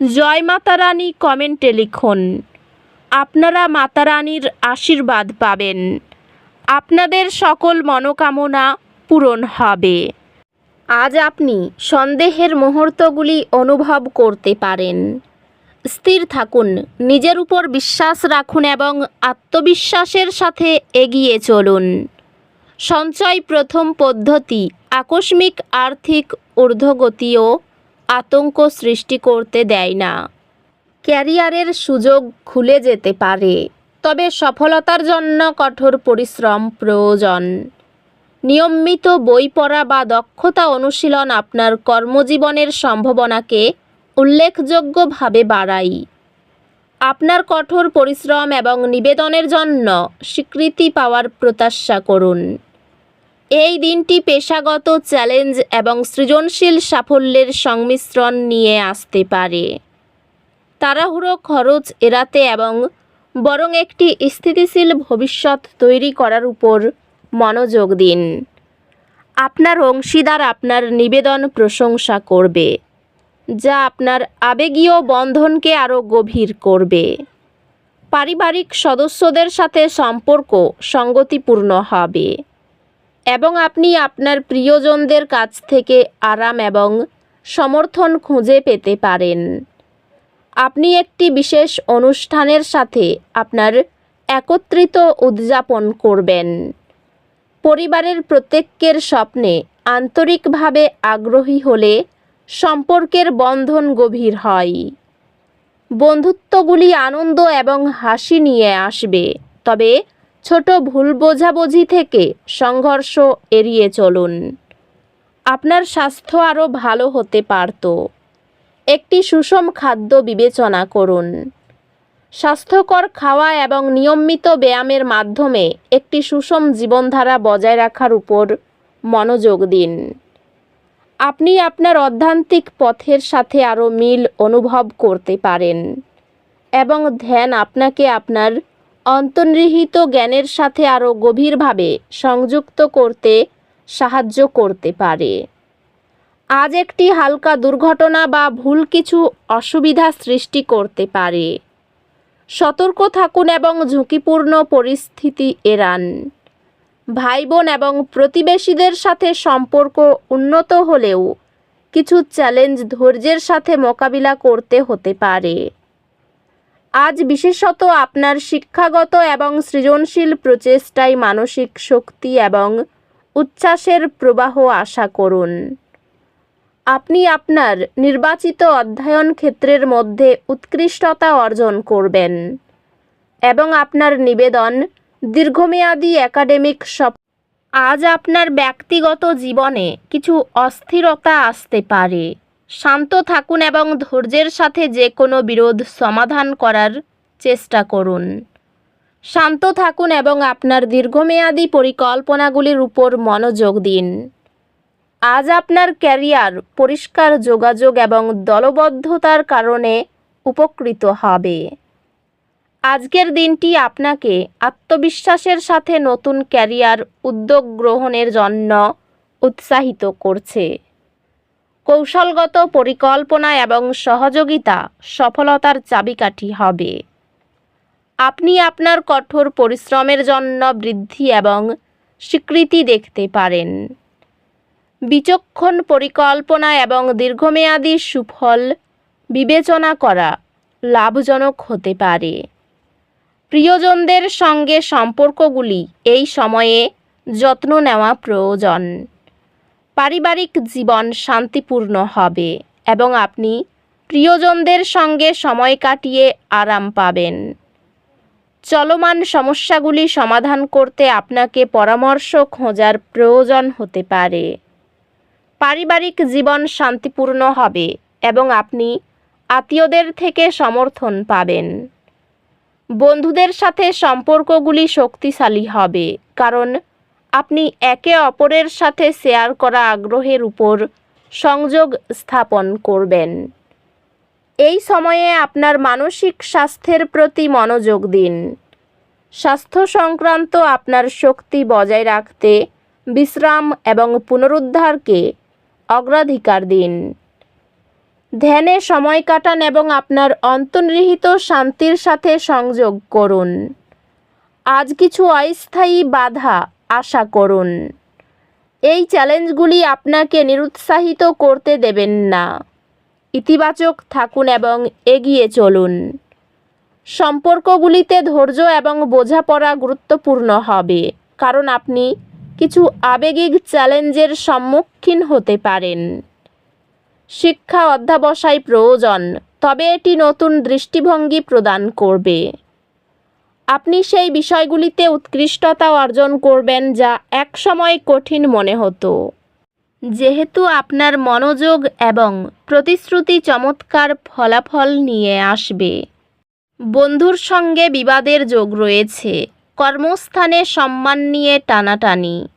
জয় মাতারানী কমেন্টে লিখুন, আপনারা মাতারানীর আশীর্বাদ পাবেন। আপনাদের সকল মনোকামনা পূরণ হবে। আজ আপনি সন্দেহের মুহূর্তগুলি অনুভব করতে পারেন। স্থির থাকুন, নিজের উপর বিশ্বাস রাখুন এবং আত্মবিশ্বাসের সাথে এগিয়ে চলুন। সঞ্চয় প্রথম পদ্ধতি, আকস্মিক আর্থিক ঊর্ধ্বগতিও আতঙ্ক সৃষ্টি করতে দেয় না। ক্যারিয়ারের সুযোগ খুলে যেতে পারে, তবে সফলতার জন্য কঠোর পরিশ্রম প্রয়োজন। নিয়মিত বই পড়া বা দক্ষতা অনুশীলন আপনার কর্মজীবনের সম্ভাবনাকে উল্লেখযোগ্যভাবে বাড়াই আপনার কঠোর পরিশ্রম এবং নিবেদনের জন্য স্বীকৃতি পাওয়ার প্রত্যাশা করুন। এই দিনটি পেশাগত চ্যালেঞ্জ এবং সৃজনশীল সাফল্যের সংমিশ্রণ নিয়ে আসতে পারে। তাড়াহুড়ো, খরচ এড়াতে এবং বরং একটি স্থিতিশীল ভবিষ্যৎ তৈরি করার উপর মনোযোগ দিন। আপনার অংশীদার আপনার নিবেদন প্রশংসা করবে, যা আপনার আবেগীয় বন্ধনকে আরও গভীর করবে। পারিবারিক সদস্যদের সাথে সম্পর্ক সঙ্গতিপূর্ণ হবে। এবং আপনি আপনার প্রিয়জনদের কাছ থেকে আরাম এবং সমর্থন খুঁজে পেতে পারেন। আপনি একটি বিশেষ অনুষ্ঠানের সাথে আপনার একত্রিত উদযাপন করবেন। পরিবারের প্রত্যেকের স্বপ্নে আন্তরিকভাবে আগ্রহী হলে সম্পর্কের বন্ধন গভীর হয়। বন্ধুত্বগুলি আনন্দ এবং হাসি নিয়ে আসবে। তবে ছোট ভুল বোঝাবুঝি থেকে সংঘর্ষ এড়িয়ে চলুন। আপনার স্বাস্থ্য আরও ভালো হতে পারত। একটি সুষম খাদ্য বিবেচনা করুন। স্বাস্থ্যকর খাওয়া এবং নিয়মিত ব্যায়ামের মাধ্যমে একটি সুষম জীবনধারা বজায় রাখার উপর মনোযোগ দিন। আপনি আপনার অধ্যান্তিক পথের সাথে আরও মিল অনুভব করতে পারেন এবং ধ্যান আপনাকে আপনার অন্তর্নিহিত জ্ঞানের সাথে আরও গভীরভাবে সংযুক্ত করতে সাহায্য করতে পারে। আজ একটি হালকা দুর্ঘটনা বা ভুল কিছু অসুবিধা সৃষ্টি করতে পারে। সতর্ক থাকুন এবং ঝুঁকিপূর্ণ পরিস্থিতি এড়ান। ভাই বোন এবং প্রতিবেশীদের সাথে সম্পর্ক উন্নত হলেও কিছু চ্যালেঞ্জ ধৈর্যের সাথে মোকাবিলা করতে হতে পারে। আজ বিশেষত আপনার শিক্ষাগত এবং সৃজনশীল প্রচেষ্টায় মানসিক শক্তি এবং উচ্ছ্বাসের প্রবাহ আশা করুন। আপনি আপনার নির্বাচিত অধ্যয়ন ক্ষেত্রের মধ্যে উৎকৃষ্টতা অর্জন করবেন এবং আপনার নিবেদন দীর্ঘমেয়াদী একাডেমিক সপ আজ আপনার ব্যক্তিগত জীবনে কিছু অস্থিরতা আসতে পারে। শান্ত থাকুন এবং ধৈর্যের সাথে যে কোনো বিরোধ সমাধান করার চেষ্টা করুন। শান্ত থাকুন এবং আপনার দীর্ঘমেয়াদী পরিকল্পনাগুলির উপর মনোযোগ দিন। আজ আপনার ক্যারিয়ার পরিষ্কার যোগাযোগ এবং দলবদ্ধতার কারণে উপকৃত হবে। আজকের দিনটি আপনাকে আত্মবিশ্বাসের সাথে নতুন ক্যারিয়ার উদ্যোগ গ্রহণের জন্য উৎসাহিত করছে। কৌশলগত পরিকল্পনা এবং সহযোগিতা সফলতার চাবিকাঠি হবে। আপনি আপনার কঠোর পরিশ্রমের জন্য বৃদ্ধি এবং স্বীকৃতি দেখতে পারেন। বিচক্ষণ পরিকল্পনা এবং দীর্ঘমেয়াদী সুফল বিবেচনা করা লাভজনক হতে পারে। প্রিয়জনদের সঙ্গে সম্পর্কগুলি এই সময়ে যত্ন নেওয়া প্রয়োজন। পারিবারিক জীবন শান্তিপূর্ণ হবে এবং আপনি প্রিয়জনদের সঙ্গে সময় কাটিয়ে আরাম পাবেন। চলমান সমস্যাগুলি সমাধান করতে আপনাকে পরামর্শ খোঁজার প্রয়োজন হতে পারে। পারিবারিক জীবন শান্তিপূর্ণ হবে এবং আপনি আত্মীয়দের থেকে সমর্থন পাবেন। বন্ধুদের সাথে সম্পর্কগুলি শক্তিশালী হবে, কারণ আপনি একে অপরের সাথে শেয়ার করা আগ্রহের উপর সংযোগ স্থাপন করবেন। এই সময়ে আপনার মানসিক স্বাস্থ্যের প্রতি মনোযোগ দিন। স্বাস্থ্য সংক্রান্ত আপনার শক্তি বজায় রাখতে বিশ্রাম এবং পুনরুদ্ধারকে অগ্রাধিকার দিন। ধ্যানে সময় কাটান এবং আপনার অন্তর্নিহিত শান্তির সাথে সংযোগ করুন। আজ কিছু অস্থায়ী বাধা আশা করুন। এই চ্যালেঞ্জগুলি আপনাকে নিরুৎসাহিত করতে দেবেন না। ইতিবাচক থাকুন এবং এগিয়ে চলুন। সম্পর্কগুলিতে ধৈর্য এবং বোঝাপড়া গুরুত্বপূর্ণ হবে, কারণ আপনি কিছু আবেগিক চ্যালেঞ্জের সম্মুখীন হতে পারেন। শিক্ষা অধ্যাবসায় প্রয়োজন, তবে এটি নতুন দৃষ্টিভঙ্গি প্রদান করবে। আপনি সেই বিষয়গুলিতে উৎকৃষ্টতা অর্জন করবেন যা একসময় কঠিন মনে হতো। যেহেতু আপনার মনোযোগ এবং প্রতিশ্রুতি চমৎকার ফলাফল নিয়ে আসবে। বন্ধুর সঙ্গে বিবাদের যোগ রয়েছে, কর্মস্থানে সম্মান নিয়ে টানাটানি,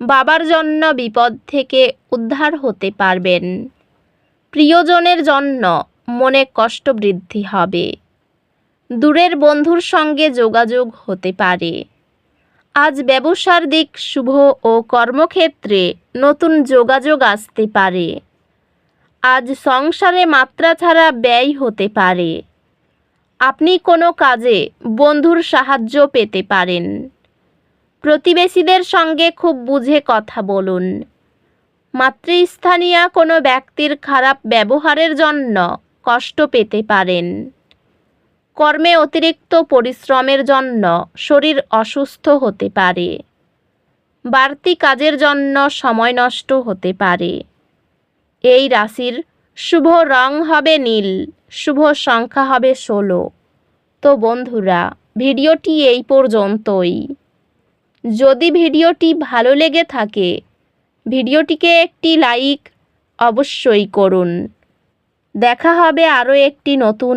বাবার জন্য বিপদ থেকে উদ্ধার হতে পারবেন। প্রিয়জনের জন্য মনে কষ্ট বৃদ্ধি হবে। দূরের বন্ধুর সঙ্গে যোগাযোগ হতে পারে। আজ ব্যবসার দিক শুভ ও কর্মক্ষেত্রে নতুন যোগাযোগ আসতে পারে। আজ সংসারে মাত্রা ছাড়া ব্যয় হতে পারে। আপনি কোনো কাজে বন্ধুর সাহায্য পেতে পারেন। প্রতিবেশীদের সঙ্গে খুব বুঝে কথা বলুন। মাতৃস্থানীয় কোনো ব্যক্তির খারাপ ব্যবহারের জন্য কষ্ট পেতে পারেন। কর্মে অতিরিক্ত পরিশ্রমের জন্য শরীর অসুস্থ হতে পারে। বাড়তি কাজের জন্য সময় নষ্ট হতে পারে। এই রাশির শুভ রং হবে নীল, শুভ সংখ্যা হবে ষোলো। তো বন্ধুরা, ভিডিওটি এই পর্যন্তই। যদি ভিডিওটি ভালো লেগে থাকে, ভিডিওটিকে একটি লাইক অবশ্যই করুন। দেখা হবে আরও একটি নতুন